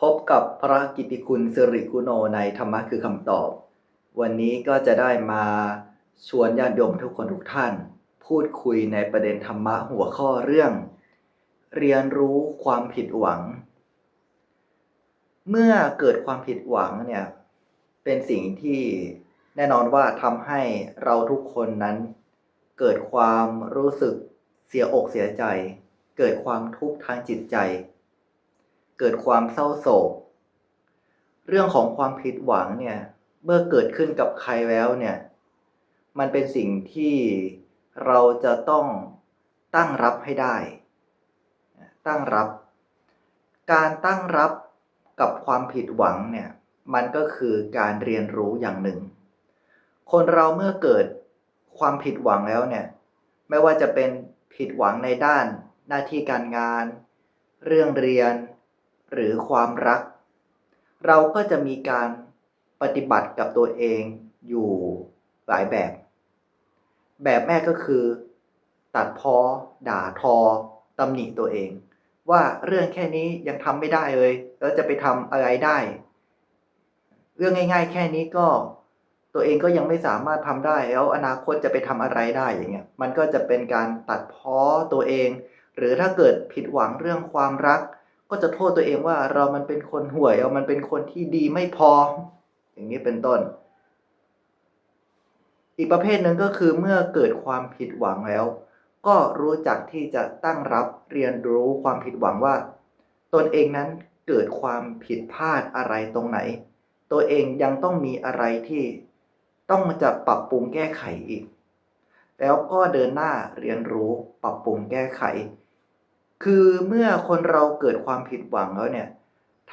พบกับพระกิติคุณสิริกุโนในธรรมะคือคำตอบ วันนี้ก็จะได้มาชวนญาติโยมทุกคนทุกท่าน พูดคุยในประเด็นธรรมะหัวข้อเรื่อง เรียนรู้ความผิดหวัง เมื่อเกิดความผิดหวังเนี่ยเป็นสิ่งที่แน่นอนว่าทำให้เราทุกคนนั้น เกิดความรู้สึกเสียอกเสียใจ เกิดความทุกข์ทางจิตใจ เกิดความเศร้าโศก เรื่องของความผิดหวังเนี่ย เมื่อเกิดขึ้นกับใครแล้วเนี่ย มันเป็นสิ่งที่เราจะต้องตั้งรับให้ได้ ตั้งรับ การตั้งรับกับความผิดหวังเนี่ย มันก็คือการเรียนรู้อย่างหนึ่ง คนเราเมื่อเกิดความผิดหวังแล้วเนี่ย ไม่ว่าจะเป็นผิดหวังในด้านหน้าที่การงาน เรื่องเรียน หรือความรัก เราก็จะมีการปฏิบัติกับตัวเองอยู่หลายแบบ แบบแรกก็คือ ตัดพอด่าทอตำหนิตัวเอง ว่าเรื่องแค่นี้ยังทำไม่ได้เลย แล้วจะไปทำอะไรได้ เรื่องง่าย ๆ แค่นี้ก็ตัวเองก็ยังไม่สามารถทำได้ แล้วอนาคตจะไปทำอะไรได้อย่างเงี้ยมันก็จะเป็นการตัดพ้อตัวเอง หรือถ้าเกิดผิดหวังเรื่องความรัก ก็จะโทษตัวเองว่าเรามันเป็นคนห่วยเรามันเป็นคนที่ดีไม่พอ อย่างนี้เป็นต้น อีกประเภทหนึ่งก็คือเมื่อเกิดความผิดหวังแล้ว ก็รู้จักที่จะตั้งรับเรียนรู้ความผิดหวังว่า ตนเองนั้นเกิดความผิดพลาดอะไรตรงไหน ตัวเองยังต้องมีอะไรที่ต้องจะปรับปรุงแก้ไขอีก แล้วก็เดินหน้าเรียนรู้ปรับปรุงแก้ไข คือเมื่อคนเราเกิดความผิดหวังแล้วเนี่ย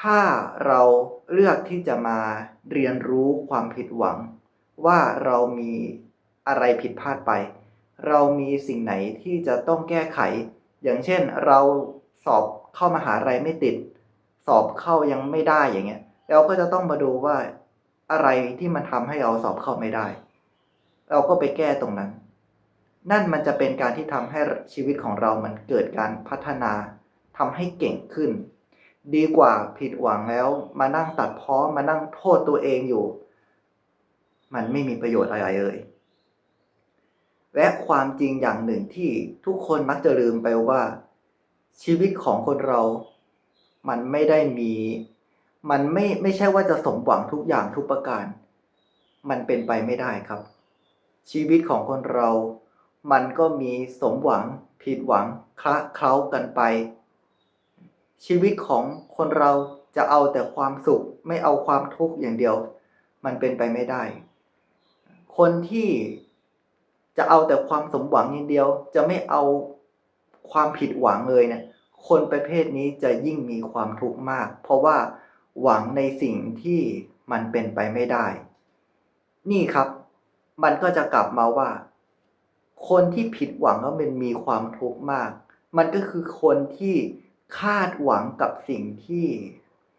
ถ้าเราเลือกที่จะมาเรียนรู้ความผิดหวัง ว่าเรามีอะไรผิดพลาดไป เรามีสิ่งไหนที่จะต้องแก้ไข อย่างเช่นเราสอบเข้ามาหาลัยไม่ติด สอบเข้ายังไม่ได้อย่างเงี้ยเราก็จะต้องมาดูว่าอะไรที่มันทำให้เราสอบเข้าไม่ได้ เราก็ไปแก้ตรงนั้น นั่นมันจะเป็นการที่ทำให้ชีวิตของเรามันเกิดการพัฒนาทำให้เก่งขึ้น ดีกว่าผิดหวังแล้ว มานั่งตัดพ้อมานั่งโทษตัวเองอยู่ มันไม่มีประโยชน์อะไรเลยและความจริงอย่างหนึ่งที่ทุกคนมักจะลืมไปว่า ชีวิตของคนเรา มันไม่ได้มี มันไม่ไม่ใช่ว่าจะสมหวังทุกอย่างทุกประการ มันเป็นไปไม่ได้ครับ ชีวิตของคนเรา มันก็มีสมหวังผิดหวังคละเคล้ากันไป ชีวิตของคนเราจะเอาแต่ความสุขไม่เอาความทุกข์อย่างเดียว มันเป็นไปไม่ได้ คนที่จะเอาแต่ความสมหวังอย่างเดียว จะไม่เอาความผิดหวังเลยเนี่ยคนประเภทนี้จะยิ่งมีความทุกข์มาก เพราะว่าหวังในสิ่งที่มันเป็นไปไม่ได้ นี่ครับ มันก็จะกลับมาว่า คนที่ผิดหวังแล้วมันมีความทุกข์มาก มันก็คือคนที่คาดหวังกับสิ่งที่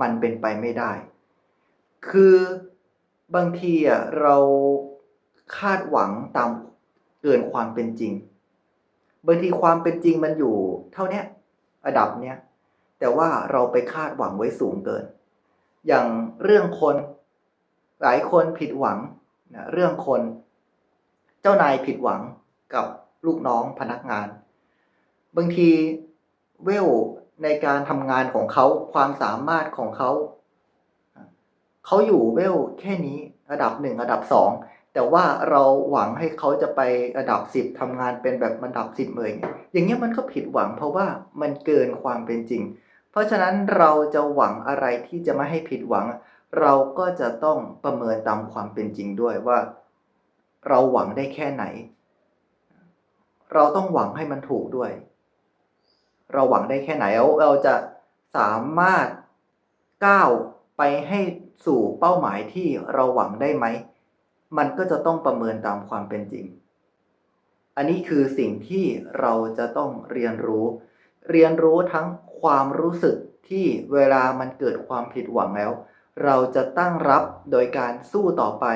มันเป็นไปไม่ได้ คือบางทีอะเราคาดหวังตามเกินความเป็นจริง บางทีความเป็นจริงมันอยู่ เท่าเนี้ยระดับเนี้ย แต่ว่าเราไปคาดหวังไว้สูงเกิน อย่างเรื่องคนหลายคนผิดหวังนะเรื่องคน เจ้านายผิดหวัง กับลูกน้องพนักงาน บางทีเวลในการทำงานของเขาความสามารถของเขา เขาอยู่เวลแค่นี้ระดับหนึ่งระดับสองแต่ว่าเราหวังให้เขาจะไประดับสิบทำงานเป็นแบบระดับสิบเลยอย่างเงี้ยมันก็ผิดหวังเพราะว่ามันเกินความเป็นจริง เพราะฉะนั้นเราจะหวังอะไรที่จะไม่ให้ผิดหวัง เราก็จะต้องประเมินตามความเป็นจริงด้วยว่า เราหวังได้แค่ไหน เราต้องหวังให้มันถูกด้วย เราหวังได้แค่ไหนเราจะสามารถก้าวไปให้สู่เป้าหมายที่เราหวังได้ไหม มันก็จะต้องประเมินตามความเป็นจริง อันนี้คือสิ่งที่เราจะต้องเรียนรู้ เรียนรู้ทั้งความรู้สึกที่เวลามันเกิดความผิดหวังแล้ว เราจะตั้งรับโดยการสู้ต่อไป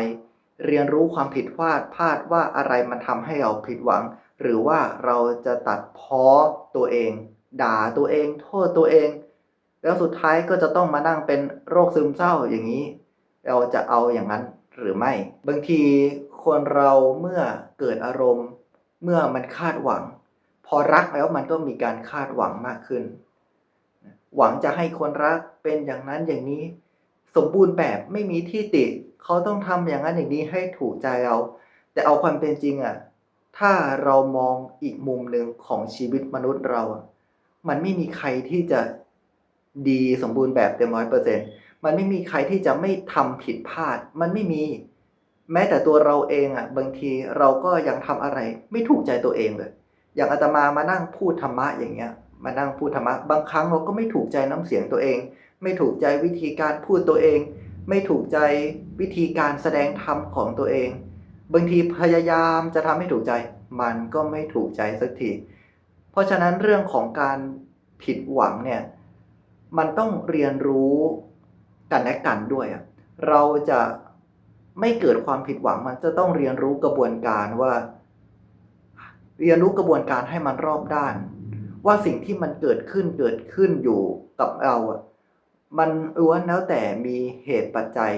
เรียนรู้ความผิดพลาดพลาดว่าอะไรมันทำให้เราผิดหวัง หรือว่าเราจะตัดพ้อตัวเอง ด่าตัวเอง โทษตัวเอง แล้วสุดท้ายก็จะต้องมานั่งเป็นโรคซึมเศร้าอย่างนี้ เราจะเอาอย่างนั้นหรือไม่ บางทีคนเราเมื่อเกิดอารมณ์ เมื่อมันคาดหวัง พอรักแล้วมันก็มีการคาดหวังมากขึ้น หวังจะให้คนรักเป็นอย่างนั้นอย่างนี้ สมบูรณ์แบบไม่มีที่ติ เขาต้องทำอย่างนั้นอย่างนี้ให้ถูกใจเรา แต่เอาความเป็นจริงอะ ถ้าเรามองอีกมุมหนึ่งของชีวิตมนุษย์เรา มันไม่มีใครที่จะดีสมบูรณ์แบบเต็มร้อยเปอร์เซ็นมันไม่มีใครที่จะไม่ทำผิดพลาด มันไม่มี แม้แต่ตัวเราเองอะ บางทีเราก็ยังทำอะไร ไม่ถูกใจตัวเองเลย อย่างอาตมามานั่งพูดธรรมะอย่างเงี้ย มานั่งพูดธรรมะ บางครั้งเราก็ไม่ถูกใจน้ำเสียงตัวเอง ไม่ถูกใจวิธีการพูดตัวเอง ไม่ถูกใจวิธีการแสดงธรรมของตัวเอง บางทีพยายามจะทำให้ถูกใจ มันก็ไม่ถูกใจสักที เพราะฉะนั้นเรื่องของการผิดหวังเนี่ย มันต้องเรียนรู้กันและกันด้วยอะเราจะไม่เกิดความผิดหวังมันจะต้องเรียนรู้กระบวนการว่า เรียนรู้กระบวนการให้มันรอบด้าน ว่าสิ่งที่มันเกิดขึ้นเกิดขึ้นอยู่กับเราอะมันล้วนแล้วแต่มีเหตุปัจจัย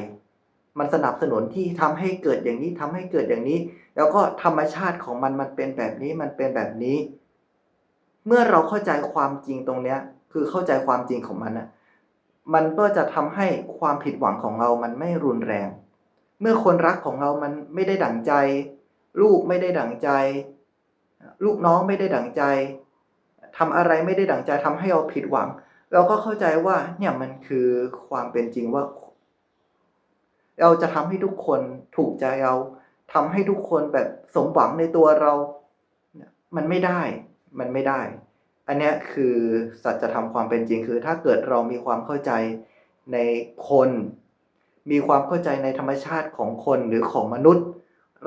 มันสนับสนุนที่ทำให้เกิดอย่างนี้ทำให้เกิดอย่างนี้ แล้วก็ธรรมชาติของมันมันเป็นแบบนี้มันเป็นแบบนี้ เมื่อเราเข้าใจความจริงตรงเนี้ย คือเข้าใจความจริงของมันอะมันก็จะทำให้ความผิดหวังของเรามันไม่รุนแรง เมื่อคนรักของเรามันไม่ได้ดั่งใจ ลูกไม่ได้ดั่งใจ ลูกน้องไม่ได้ดั่งใจทำอะไรไม่ได้ดั่งใจทำให้เราผิดหวัง เราก็เข้าใจว่าเนี่ยมันคือความเป็นจริงว่า เราจะทำให้ทุกคนถูกใจเราทำให้ทุกคนแบบสมหวังในตัวเรา มันไม่ได้ มันไม่ได้ อันเนี้ยคือสัจธรรมความเป็นจริง คือถ้าเกิดเรามีความเข้าใจในคน มีความเข้าใจในธรรมชาติของคนหรือของมนุษย์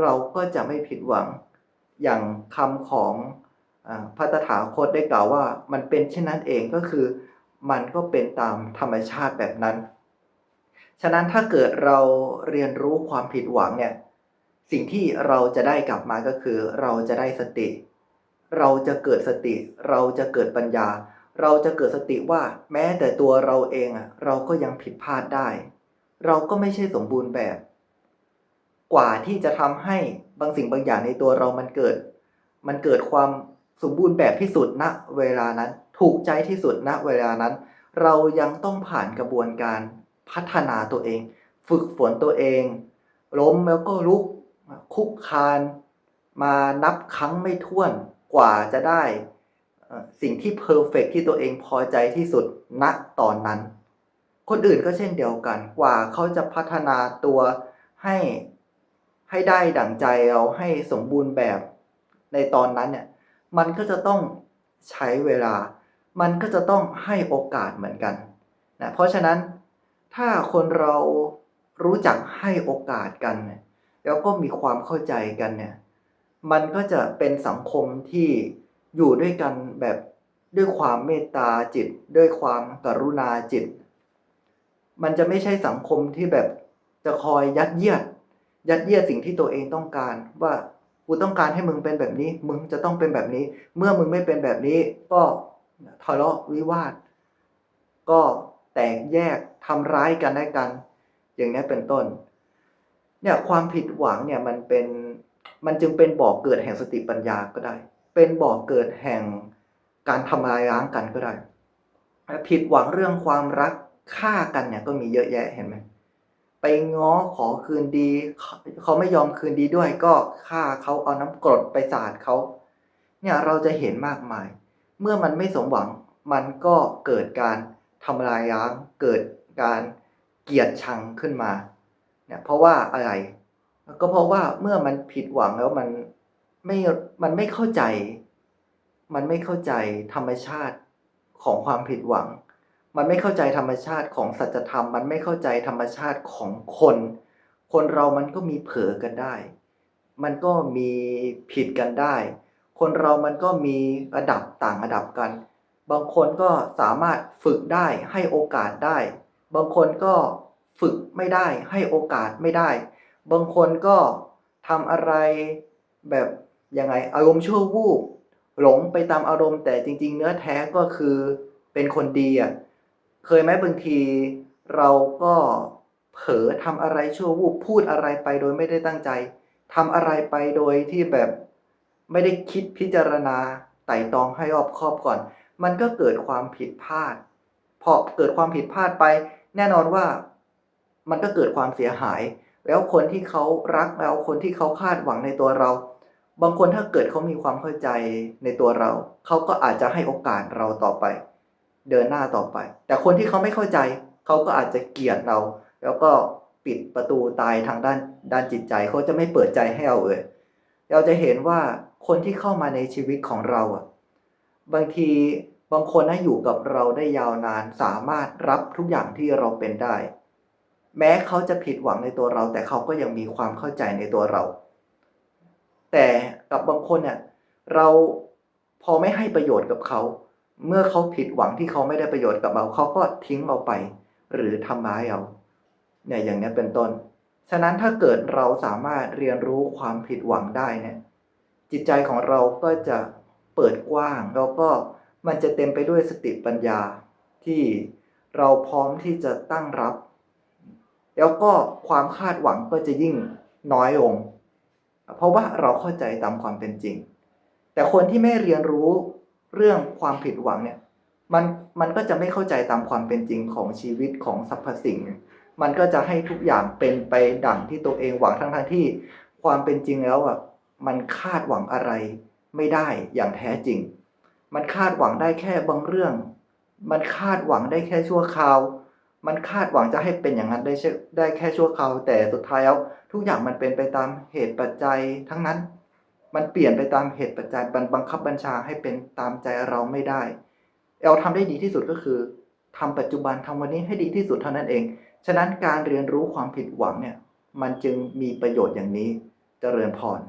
เราก็จะไม่ผิดหวัง อย่างคำของอพระตถาคตได้กล่าวว่า มันเป็นเช่นนั้นเองก็คือ มันก็เป็นตามธรรมชาติแบบนั้น ฉะนั้นถ้าเกิดเราเรียนรู้ความผิดหวังเนี่ย สิ่งที่เราจะได้กลับมาก็คือ เราจะได้สติ เราจะเกิดสติ เราจะเกิดปัญญา เราจะเกิดสติว่าแม้แต่ตัวเราเองอะเราก็ยังผิดพลาดได้ เราก็ไม่ใช่สมบูรณ์แบบ กว่าที่จะทำให้บางสิ่งบางอย่างในตัวเรามันเกิด มันเกิดความสมบูรณ์แบบที่สุดณเวลานั้น ถูกใจที่สุดณเวลานั้น เรายังต้องผ่านกระบวนการ พัฒนาตัวเอง ฝึกฝนตัวเอง ล้มแล้วก็ลุกคุกคาน มานับครั้งไม่ถ้วนกว่าจะได้สิ่งที่เพอร์เฟกที่ตัวเองพอใจที่สุดณตอนนั้น คนอื่นก็เช่นเดียวกันกว่าเขาจะพัฒนาตัวให้ให้ได้ดั่งใจเราให้สมบูรณ์แบบในตอนนั้นเนี่ยมันก็จะต้องใช้เวลา มันก็จะต้องให้โอกาสเหมือนกันนะเพราะฉะนั้น ถ้าคนเรารู้จักให้โอกาสกัน แล้วก็มีความเข้าใจกันเนี่ย มันก็จะเป็นสังคมที่อยู่ด้วยกันแบบด้วยความเมตตาจิต ด้วยความกรุณาจิต มันจะไม่ใช่สังคมที่แบบจะคอยยัดเยียด ยัดเยียดสิ่งที่ตัวเองต้องการว่ากูต้องการให้มึงเป็นแบบนี้ มึงจะต้องเป็นแบบนี้ เมื่อมึงไม่เป็นแบบนี้ ก็ทะเลาะวิวาท ก็แตกแยก ทำร้ายกันได้กัน อย่างนี้เป็นต้น เนี่ยความผิดหวังเนี่ยมันเป็นมันจึงเป็นบ่อกเกิดแห่งสติปัญญาก็ได้ เป็นบ่อกเกิดแห่งการทำลายล้างกันก็ได้ ผิดหวังเรื่องความรักฆ่ากันเนี่ยก็มีเยอะแยะเห็นไหมไปง้อขอคืนดี เขาเขาไม่ยอมคืนดีด้วยก็ฆ่าเขาเอาน้ำกรดไปสาดเขาเนี่ยเราจะเห็นมากมาย เมื่อมันไม่สมหวังมันก็เกิดการทำลายล้างเกิด การเกลียดชังขึ้นมาเนี่ยเพราะว่าอะไร ก็เพราะว่าเมื่อมันผิดหวังแล้วมันไม่มันไม่เข้าใจ มันไม่เข้าใจธรรมชาติของความผิดหวัง มันไม่เข้าใจธรรมชาติของสัจธรรม มันไม่เข้าใจธรรมชาติของคน คนเรามันก็มีเผลอกันได้ มันก็มีผิดกันได้ คนเรามันก็มีระดับต่างระดับกัน บางคนก็สามารถฝึกได้ให้โอกาสได้ บางคนก็ฝึกไม่ได้ให้โอกาสไม่ได้ บางคนก็ทำอะไรแบบยังไงอารมณ์ชั่ววูบหลงไปตามอารมณ์ แต่จริง ๆ เนื้อแท้ก็คือเป็นคนดีอะเคยไหมบางทีเราก็เผลอทำอะไรชั่ววูบพูดอะไรไปโดยไม่ได้ตั้งใจทำอะไรไปโดยที่แบบไม่ได้คิดพิจารณาไต่ตรองให้รอบคอบก่อน มันก็เกิดความผิดพลาดพอเกิดความผิดพลาดไป แน่นอนว่ามันก็เกิดความเสียหาย แล้วคนที่เขารักแล้วคนที่เขาคาดหวังในตัวเรา บางคนถ้าเกิดเขามีความเข้าใจในตัวเรา เขาก็อาจจะให้โอกาสเราต่อไป เดินหน้าต่อไป แต่คนที่เขาไม่เข้าใจ เขาก็อาจจะเกลียดเรา แล้วก็ปิดประตูตายทางด้านด้านจิตใจเขาจะไม่เปิดใจให้เราเลยเราจะเห็นว่าคนที่เข้ามาในชีวิตของเราอะบางที บางคนนะอยู่กับเราได้ยาวนานสามารถรับทุกอย่างที่เราเป็นได้ แม้เขาจะผิดหวังในตัวเรา แต่เขาก็ยังมีความเข้าใจในตัวเรา แต่กับบางคนเนี่ยเราพอไม่ให้ประโยชน์กับเขา เมื่อเขาผิดหวังที่เขาไม่ได้ประโยชน์กับเราเขาก็ทิ้งเราไป หรือทำร้ายเราเนี่ยอย่างนี้เป็นต้น ฉะนั้นถ้าเกิดเราสามารถเรียนรู้ความผิดหวังได้เนี่ยจิตใจของเราก็จะเปิดกว้างแล้วก็ มันจะเต็มไปด้วยสติปัญญาที่เราพร้อมที่จะตั้งรับ แล้วก็ความคาดหวังก็จะยิ่งน้อยลง เพราะว่าเราเข้าใจตามความเป็นจริง แต่คนที่ไม่เรียนรู้เรื่องความผิดหวังเนี่ยมันมันก็จะไม่เข้าใจตามความเป็นจริงของชีวิตของสรรพสิ่ง มันก็จะให้ทุกอย่างเป็นไปดั่งที่ตัวเองหวังทั้งทั้งที่ ความเป็นจริงแล้วอะมันคาดหวังอะไรไม่ได้อย่างแท้จริง มันคาดหวังได้แค่บางเรื่อง มันคาดหวังได้แค่ชั่วคราว มันคาดหวังจะให้เป็นอย่างนั้นได้เช่ได้แค่ชั่วคราวแต่สุดท้ายแล้วทุกอย่างมันเป็นไปตามเหตุปัจจัยทั้งนั้น มันเปลี่ยนไปตามเหตุปัจจัยบันบังคับบัญชาให้เป็นตามใจเราไม่ได้เราทำได้ดีที่สุดก็คือทำปัจจุบันทำวันนี้ให้ดีที่สุดเท่านั้นเอง ฉะนั้นการเรียนรู้ความผิดหวังเนี่ยมันจึงมีประโยชน์อย่างนี้เจริญพร